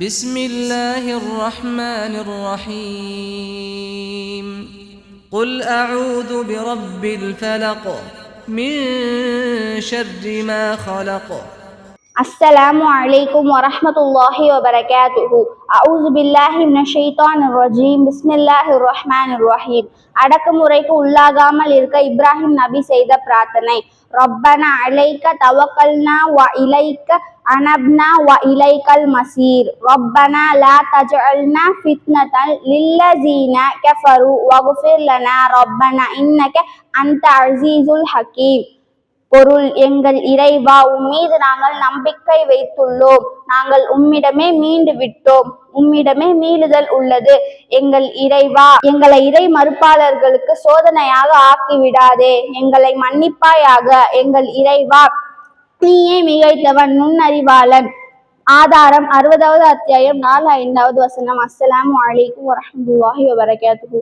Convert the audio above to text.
بسم الله الرحمن الرحيم قل أعوذ برب الفلق من شر ما خلق அஸ்ஸலாமு அலைக்கும் வரஹ்மத்துல்லாஹி வபரகாத்துஹு அவுzu பில்லாஹி மினஷ் ஷைத்தானிர் ரஜீம் பிஸ்மில்லாஹிர் ரஹ்மானிர் ரஹீம் அடக்குமுறைக்கு உள்ளாகாமல் இருக்க இப்ராஹிம் நபி செய்த பிரார்த்தனை ரப்பனா அலைக்க தவக்கல்னா வ இலைக்க அனப்னா வ இலைக்கல் மசீர் ரப்பனா லா தஜஅல்னா ஃபித்னதன் லில்லஸீன கஃபரு வக்ஃபிர் லனா ரப்பனா இன்னக அன்த அஸீஸுல் ஹக்கீம் பொருள் எங்கள் இறைவா உம்மீது நாங்கள் நம்பிக்கை வைத்துள்ளோம். நாங்கள் உம்மிடமே மீண்டு விட்டோம். உம்மிடமே மீளுதல் உள்ளது. எங்கள் இறைவா எங்களை இறை மறுப்பாளர்களுக்கு சோதனையாக ஆக்கிவிடாதே. எங்களை மன்னிப்பாயாக. எங்கள் இறைவா நீயே மிகைத்தவன் நுண்ணறிவாளன் ஆதாரம் அறுபதாவது அத்தியாயம் நாலு ஐந்தாவது வசனம். அஸ்ஸலாமு வலைக்கும் வரமத்துல்லாஹி வபரகாத்துஹு.